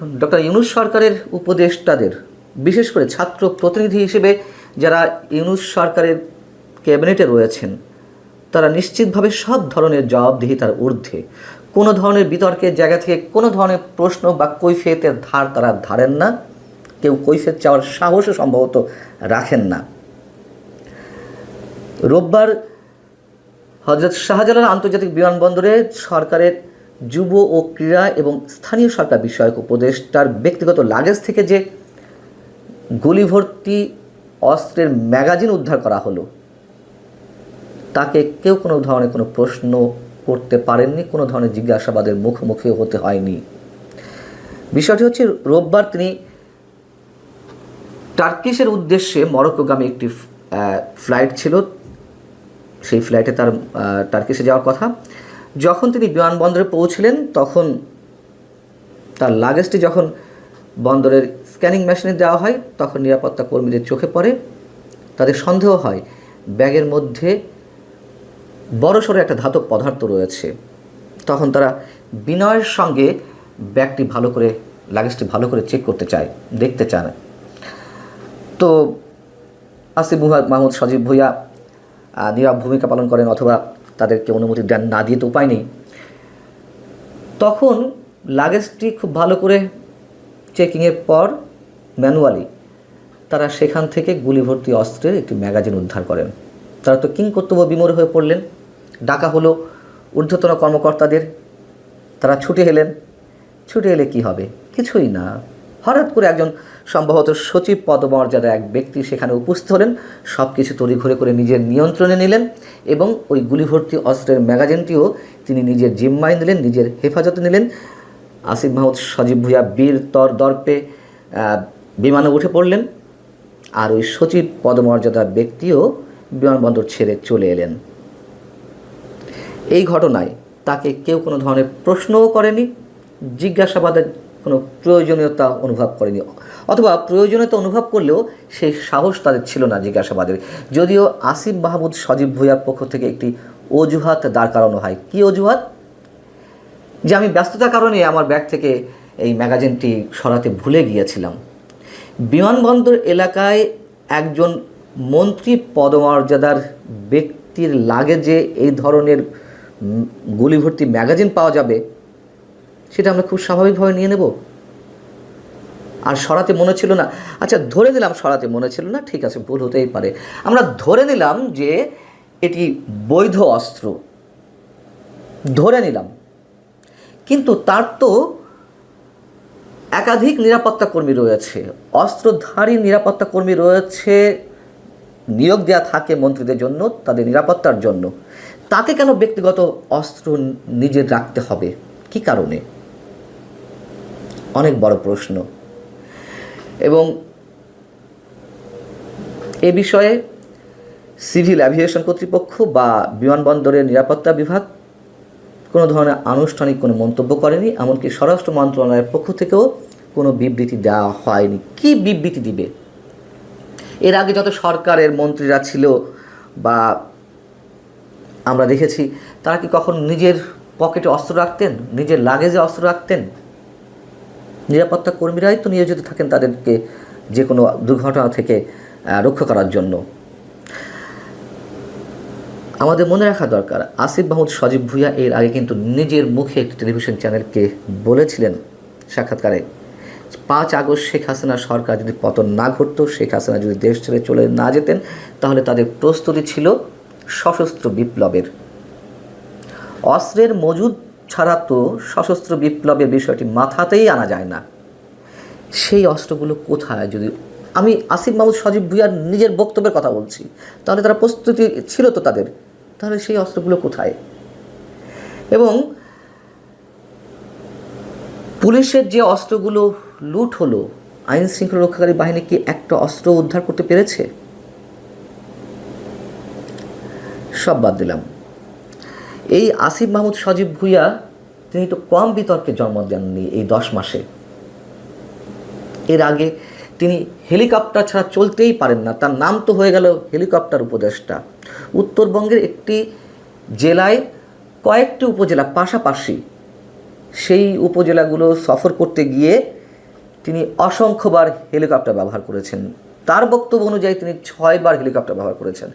Doctor Yunus সরকারের উপদেষ্টাদের, বিশেষ করে ছাত্র প্রতিনিধি হিসেবে যারা ইউনুস সরকারের ক্যাবিনেটে রয়েছেন, তারা নিশ্চিতভাবে সব ধরনের জবাবদিহিতার ঊর্ধ্বে। কোনো ধরনের বিতর্কের জায়গা থেকে কোনো ধরনের প্রশ্ন বা কৈফিয়তের ধার তারা ধারেন না। কেউ কৈফিয়ত চাওয়ার সাহসও সম্ভবত রাখেন না। রোববার হজরত শাহজালাল আন্তর্জাতিক বিমানবন্দরে সরকারের যুব ও ক্রীড়া এবং স্থানীয় সরকার বিষয়ক উপদেষ্টার ব্যক্তিগত লাগেজ থেকে যে গুলিভর্তি অস্ত্রের ম্যাগাজিন উদ্ধার করা হলো, তাকে কেউ কোনো ধরনের কোনো প্রশ্ন করতে পারেননি, কোনো ধরনের জিজ্ঞাসাবাদের মুখোমুখি হতে হয়নি। বিষয়টি হচ্ছে, রোববার তিনি টার্কিশের উদ্দেশ্যে মরক্কোগামী একটি ফ্লাইট ছিল। সেই ফ্লাইটে তার টার্কিশে যাওয়ার কথা। যখন তিনি বিমানবন্দরে পৌঁছলেন, তখন তার লাগেজটি যখন বন্দরের স্ক্যানিং মেশিনে দেওয়া হয়, তখন নিরাপত্তা কর্মীদের চোখে পড়ে। তাদের সন্দেহ হয়, ব্যাগের মধ্যে বড়সড় একটা ধাতব পদার্থ রয়েছে। তখন তারা বিনয়ের সঙ্গে ব্যাগটি ভালো করে লাগেজটি ভালো করে চেক করতে চায়, দেখতে চায়। তো আসিফ মুহা- মাহমুদ সজীব ভুইয়া নীরব ভূমিকা পালন করেন অথবা তাদেরকে অনুমতি দেন, না দিয়ে তো উপায় নেই। তখন লাগেজটি খুব ভালো করে চেকিংয়ের পর ম্যানুয়ালি তারা সেখান থেকে গুলি ভর্তি অস্ত্রের একটি ম্যাগাজিন উদ্ধার করেন। তারা তো কিং কর্তব্য বিমর হয়ে পড়লেন। ডাকা হলো ঊর্ধ্বতন কর্মকর্তাদের। তারা ছুটে এলেন। ছুটে এলে কি হবে? কিছুই না। হঠাৎ করে একজন সম্ভবত সচিব পদমর্যাদা এক ব্যক্তি সেখানে উপস্থিত হলেন সব কিছু তড়িঘড়ি করে নিজের নিয়ন্ত্রণে নিলেন এবং ওই গুলিভর্তি অস্ত্রের ম্যাগাজিনটিও তিনি নিজের জিম্মায় নিলেন, নিজের হেফাজতে নিলেন। আসিফ মাহমুদ, সজীব ভুইয়া, বীর তর দর্পে বিমানে উঠে পড়লেন আর ওই সচিব পদমর্যাদা ব্যক্তিও বিমানবন্দর ছেড়ে চলে এলেন। এই ঘটনায় তাকে কেউ কোনো ধরনের প্রশ্নও করেনি, জিজ্ঞাসাবাদের কোনো প্রয়োজনীয়তা অনুভব করেনি। অথবা প্রয়োজনীয়তা অনুভব করলেও সেই সাহস তাদের ছিল না জিজ্ঞাসাবাদের। যদিও আসিফ মাহমুদ সজীব ভুইয়ার পক্ষ থেকে একটি অজুহাত দাঁড় করানো হয়। কী অজুহাত? যে আমি ব্যস্ততার কারণে আমার ব্যাগ থেকে এই ম্যাগাজিনটি সরাতে ভুলে গিয়েছিলাম। বিমানবন্দর এলাকায় একজন মন্ত্রী পদমর্যাদার ব্যক্তির লাগে যে এই ধরনের গুলিভর্তি ম্যাগাজিন পাওয়া যাবে সেটা আমরা খুব স্বাভাবিকভাবে নিয়ে নেব। আর সরাতে মনে ছিল না। আচ্ছা ধরে নিলাম সরাতে মনে ছিল না। ঠিক আছে, ভুল হতেই পারে। আমরা ধরে নিলাম যে এটি বৈধ অস্ত্র। ধরে নিলাম। কিন্তু তার তো একাধিক নিরাপত্তা কর্মী রয়েছে। অস্ত্রধারী নিরাপত্তা কর্মী রয়েছে, নিয়োগ দেওয়া থাকে মন্ত্রীদের জন্য, তাদের নিরাপত্তার জন্য। তাকে কেন ব্যক্তিগত অস্ত্র নিজের রাখতে হবে? কি কারণে? অনেক বড় প্রশ্ন। এবং এ বিষয়ে সিভিল অ্যাভিয়েশন কর্তৃপক্ষ বা বিমানবন্দরের নিরাপত্তা বিভাগ কোনো ধরনের আনুষ্ঠানিক কোনো মন্তব্য করেনি, এমনকি স্বরাষ্ট্র মন্ত্রণালয়ের পক্ষ থেকেও কোনো বিবৃতি দেওয়া হয়নি। কি বিবৃতি দিবে? এর আগে যত সরকারের মন্ত্রীরা ছিল বা আমরা দেখেছি, তারা কি কখন নিজের পকেটে অস্ত্র রাখতেন? নিজের লাগেজে অস্ত্র রাখতেন? নিরাপত্তা কর্মীরাই তো নিয়োজিত থাকেন তাদেরকে যে কোনো দুর্ঘটনা থেকে রক্ষা করার জন্য। আমাদের মনে রাখা দরকার, আসিফ মাহমুদ, সজীব ভুইয়া এর আগে কিন্তু নিজের মুখে একটি টেলিভিশন চ্যানেলকে বলেছিলেন সাক্ষাৎকারে, পাঁচ আগস্ট শেখ হাসিনা সরকার যদি পতন না ঘটতো, শেখ হাসিনা যদি দেশ ছেড়ে চলে না যেতেন, তাহলে তাদের প্রস্তুতি ছিল সশস্ত্র বিপ্লবের। অস্ত্রের মজুদ ছাড়া তো সশস্ত্র বিপ্লবের বিষয়টি মাথাতেই আনা যায় না। সেই অস্ত্রগুলো কোথায় যদি আমি আসিফ মাহমুদ সজীব ভুইয়ার নিজের বক্তব্যের কথা বলছি। তাহলে তারা প্রস্তুতি ছিল তো তাদের। তাহলে সেই অস্ত্রগুলো কোথায়? এবং পুলিশের যে অস্ত্রগুলো লুট হলো আইন শৃঙ্খলা রক্ষাকারী বাহিনী কি একটা অস্ত্র উদ্ধার করতে পেরেছে? সব বাদ দিলাম। এই আসিফ মাহমুদ সজীব ভুইয়া, তিনি তো কম বিতর্কে জন্ম দেননি এই দশ মাসে। এর আগে তিনি হেলিকপ্টার ছাড়া চলতেই পারেন না। তার নাম তো হয়ে গেল হেলিকপ্টার উপদেষ্টা। উত্তরবঙ্গের একটি জেলায় কয়েকটি উপজেলা পাশাপাশি সেই উপজেলাগুলো সফর করতে গিয়ে তিনি অসংখ্যবার হেলিকপ্টার ব্যবহার করেছেন। তার বক্তব্য অনুযায়ী তিনি ছয়বার হেলিকপ্টার ব্যবহার করেছেন।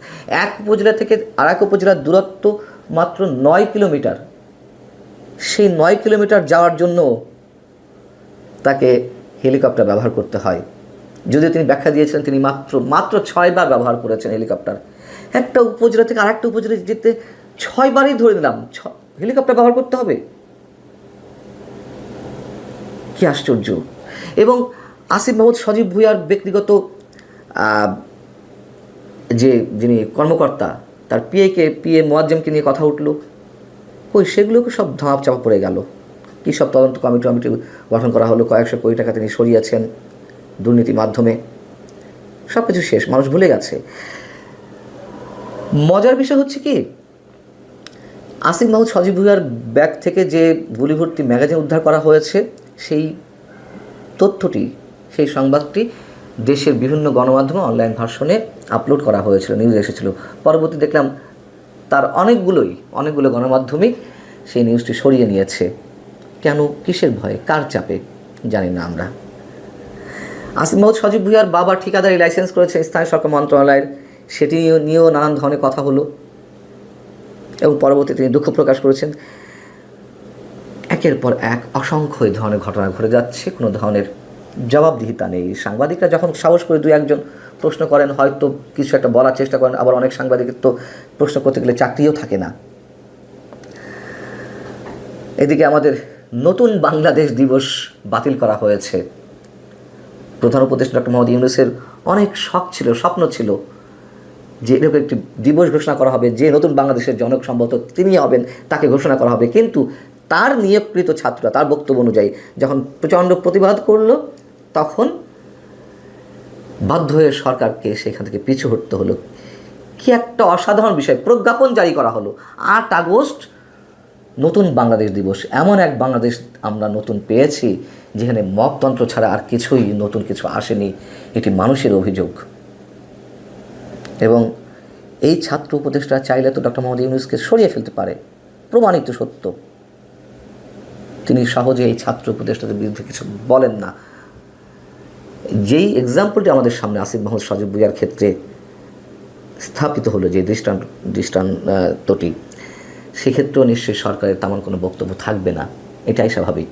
এক উপজেলা থেকে আর এক উপজেলার দূরত্ব মাত্র নয় কিলোমিটার। সেই নয় কিলোমিটার যাওয়ার জন্য তাকে হেলিকপ্টার ব্যবহার করতে হয়। যদিও তিনি ব্যাখ্যা দিয়েছিলেন, তিনি মাত্র মাত্র ছয়বার ব্যবহার করেছেন হেলিকপ্টার। একটা উপজেলা থেকে আরেকটা উপজেলা যেতে ছয়বারই ধরে নিলাম। ছ, হেলিকপ্টার ব্যবহার করতে হবে? কি আশ্চর্য! এবং আসিফ মাহমুদ সজীব ভুইয়ার ব্যক্তিগত যে যিনি কর্মকর্তা তার পিএকে, পিএ মোয়াজ্জেমকে নিয়ে কথা উঠল। কই, সেগুলোকে সব ধাপ চাপা পড়ে গেল। কী সব তদন্ত কমিটি কমিটি গঠন করা হলো? কয়েকশো কোটি টাকা তিনি সরিয়েছেন দুর্নীতির মাধ্যমে। সব কিছু শেষ, মানুষ ভুলে গেছে। মজার বিষয় হচ্ছে কি, আসিফ মাহমুদ সজীব ভুইয়ার ব্যাগ থেকে যে গুলিভর্তি ম্যাগাজিন উদ্ধার করা হয়েছে, সেই তথ্যটি, সেই সংবাদটি দেশের বিভিন্ন গণমাধ্যমে অনলাইন ভার্সনে আপলোড করা হয়েছিল নিউজ এসেছিল। পরবর্তী দেখলাম তার অনেকগুলোই, অনেকগুলো গণমাধ্যমই সেই নিউজটি সরিয়ে নিয়েছে। কেন? কিসের ভয়ে? কার চাপে? জানি না আমরা। আসিফ মাহমুদ, সজীব ভুইয়ার বাবা ঠিকাদারি লাইসেন্স করেছে স্থানীয় সরকার মন্ত্রণালয়ের। সেটি নিয়েও নানান ধরনের কথা হলো। এবং পরবর্তী তিনি দুঃখ প্রকাশ করেছেন। একের পর এক অসংখ্য ধরনের ঘটনা ঘটে যাচ্ছে। কোনো ধরনের জবাবদিহিতা নেই। সাংবাদিকরা যখন সাহস করে দু একজন প্রশ্ন করেন, হয়তো কিছু একটা বলার চেষ্টা করেন, আবার অনেক সাংবাদিকের তো প্রশ্ন করতে গেলে চাকরিও থাকে না। এদিকে আমাদের নতুন বাংলাদেশ দিবস বাতিল করা হয়েছে। প্রধান উপদেষ্টা ডক্টর মোহাম্মদ ইউনুসের অনেক শখ ছিল, স্বপ্ন ছিল যে এরকম একটি দিবস ঘোষণা করা হবে, যে নতুন বাংলাদেশের জনক সম্ভবত তিনি হবেন, তাকে ঘোষণা করা হবে। কিন্তু তার নিয়োগকৃত ছাত্ররা, তার বক্তব্য অনুযায়ী যখন প্রচণ্ড প্রতিবাদ করল তখন বাধ্য হয়ে সরকারকে সেখান থেকে পিছু হটতে হলো। কি একটা অসাধারণ বিষয়। প্রজ্ঞাপন জারি করা হলো। আট আগস্ট, নতুন বাংলাদেশ দিবস। এমন এক বাংলাদেশ আমরা নতুন পেয়েছি, যেখানে মকতন্ত্র ছাড়া আর কিছুই নতুন কিছু আসেনি। এটি মানুষের অভিযোগ। এবং এই ছাত্র উপদেষ্টা চাইলে তো ডক্টর মোহাম্মদ ইউনুসকে সরিয়ে ফেলতে পারে। প্রমাণিত সত্য। তিনি সহজে এই ছাত্র উপদেষ্টাদের বিরুদ্ধে কিছু বলেন না। যেই এক্সাম্পলটি আমাদের সামনে আসিফ মাহমুদ সাজু ভুইয়ার ক্ষেত্রে স্থাপিত হলো, যে দৃষ্টান্ত দৃষ্টান্তটি, সেক্ষেত্রেও নিশ্চয়ই সরকারের তেমন কোনো বক্তব্য থাকবে না। এটাই স্বাভাবিক।